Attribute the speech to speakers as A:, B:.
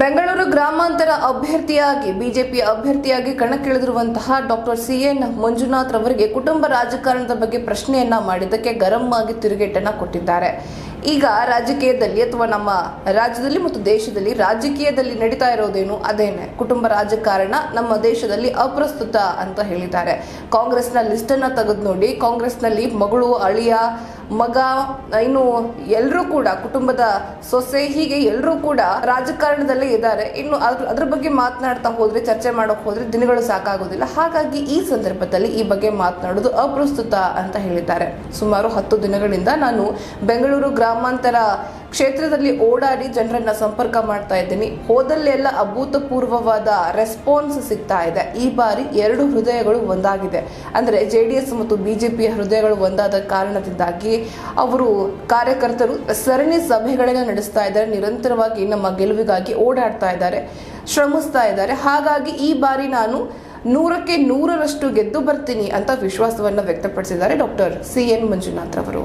A: ಬೆಂಗಳೂರು ಗ್ರಾಮಾಂತರ ಅಭ್ಯರ್ಥಿಯಾಗಿ, ಬಿಜೆಪಿ ಅಭ್ಯರ್ಥಿಯಾಗಿ ಕಣಕ್ಕಿಳಿದಿರುವಂತಹ ಡಾಕ್ಟರ್ ಸಿ ಎನ್ ಮಂಜುನಾಥ್ ಅವರಿಗೆ ಕುಟುಂಬ ರಾಜಕಾರಣದ ಬಗ್ಗೆ ಪ್ರಶ್ನೆಯನ್ನ ಮಾಡಿದ್ದಕ್ಕೆ ಗರಂ ಆಗಿ ತಿರುಗೇಟನ್ನ ಕೊಟ್ಟಿದ್ದಾರೆ. ಈಗ ರಾಜಕೀಯದಲ್ಲಿ ಅಥವಾ ನಮ್ಮ ರಾಜ್ಯದಲ್ಲಿ ಮತ್ತು ದೇಶದಲ್ಲಿ ರಾಜಕೀಯದಲ್ಲಿ ನಡೀತಾ ಇರೋದೇನು? ಅದೇನೆ, ಕುಟುಂಬ ರಾಜಕಾರಣ ನಮ್ಮ ದೇಶದಲ್ಲಿ ಅಪ್ರಸ್ತುತ ಅಂತ ಹೇಳಿದ್ದಾರೆ. ಕಾಂಗ್ರೆಸ್ನ ಲಿಸ್ಟ್ ಅನ್ನ ತೆಗೆದು ನೋಡಿ ಕಾಂಗ್ರೆಸ್ನಲ್ಲಿ ಮಗಳು ಅಳಿಯ ಮಗ, ಇನ್ನು ಎಲ್ಲರೂ ಕೂಡ, ಕುಟುಂಬದ ಸೊಸೆ, ಹೀಗೆ ಎಲ್ಲರೂ ಕೂಡ ರಾಜಕಾರಣದಲ್ಲೇ ಇದ್ದಾರೆ. ಇನ್ನು ಅದ್ರ ಅದ್ರ ಬಗ್ಗೆ ಮಾತನಾಡ್ತಾ ಹೋದ್ರೆ, ಚರ್ಚೆ ಮಾಡೋಕೆ ಹೋದ್ರೆ ದಿನಗಳು ಸಾಕಾಗೋದಿಲ್ಲ. ಹಾಗಾಗಿ ಈ ಸಂದರ್ಭದಲ್ಲಿ ಈ ಬಗ್ಗೆ ಮಾತನಾಡೋದು ಅಪ್ರಸ್ತುತ ಅಂತ ಹೇಳಿದ್ದಾರೆ. ಸುಮಾರು ಹತ್ತು ದಿನಗಳಿಂದ ನಾನು ಬೆಂಗಳೂರು ಗ್ರಾಮಾಂತರ ಕ್ಷೇತ್ರದಲ್ಲಿ ಓಡಾಡಿ ಜನರನ್ನ ಸಂಪರ್ಕ ಮಾಡ್ತಾ ಇದ್ದೀನಿ. ಹೋದಲ್ಲೆಲ್ಲ ಅಭೂತಪೂರ್ವವಾದ ರೆಸ್ಪಾನ್ಸ್ ಸಿಗ್ತಾ ಇದೆ. ಈ ಬಾರಿ ಎರಡು ಹೃದಯಗಳು ಒಂದಾಗಿದೆ. ಅಂದ್ರೆ ಜೆ ಡಿ ಎಸ್ ಮತ್ತು ಬಿಜೆಪಿಯ ಹೃದಯಗಳು ಒಂದಾದ ಕಾರಣದಿಂದಾಗಿ ಅವರು ಕಾರ್ಯಕರ್ತರು ಸರಣಿ ಸಭೆಗಳನ್ನ ನಡೆಸ್ತಾ ಇದ್ದಾರೆ. ನಿರಂತರವಾಗಿ ನಮ್ಮ ಗೆಲುವಿಗಾಗಿ ಓಡಾಡ್ತಾ ಇದ್ದಾರೆ, ಶ್ರಮಿಸ್ತಾ ಇದ್ದಾರೆ. ಹಾಗಾಗಿ ಈ ಬಾರಿ ನಾನು ನೂರಕ್ಕೆ ನೂರರಷ್ಟು ಗೆದ್ದು ಬರ್ತೀನಿ ಅಂತ ವಿಶ್ವಾಸವನ್ನು ವ್ಯಕ್ತಪಡಿಸಿದ್ದಾರೆ ಡಾಕ್ಟರ್ ಸಿ ಎನ್ ಮಂಜುನಾಥ್ ರವರು